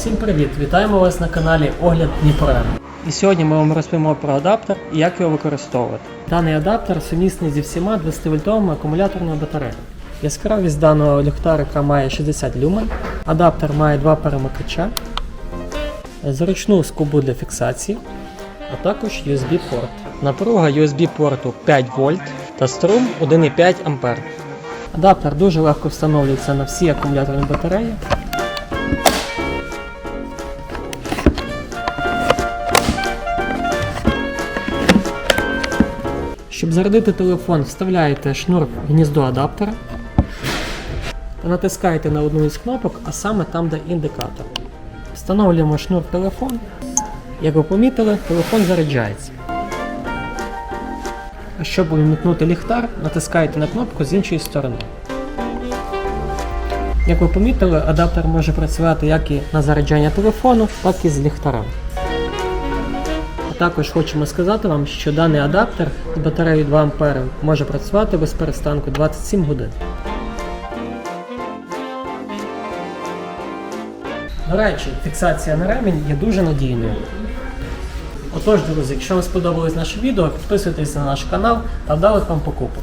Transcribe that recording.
Всім привіт! Вітаємо вас на каналі Огляд Дніпра. І сьогодні ми вам розповімо про адаптер і як його використовувати. Даний адаптер сумісний зі всіма 20-вольтовими акумуляторними батареями. Яскравість даного ліхтарика має 60 люмен. Адаптер має два перемикача, зручну скобу для фіксації, а також USB-порт. Напруга USB-порту 5 вольт та струм 1,5 А. Адаптер дуже легко встановлюється на всі акумуляторні батареї. Щоб зарядити телефон, вставляєте шнур в гніздо адаптера та натискаєте на одну із кнопок, а саме там, де індикатор. Встановлюємо шнур в телефон. Як ви помітили, телефон заряджається. А щоб увімкнути ліхтар, натискаєте на кнопку з іншої сторони. Як ви помітили, адаптер може працювати як і на заряджання телефону, так і з ліхтарем. Також хочемо сказати вам, що даний адаптер з батареєю 2 А може працювати без перестанку 27 годин. До речі, фіксація на ремінь є дуже надійною. Отож, друзі, якщо вам сподобалось наше відео, підписуйтесь на наш канал та вдалих вам покупок.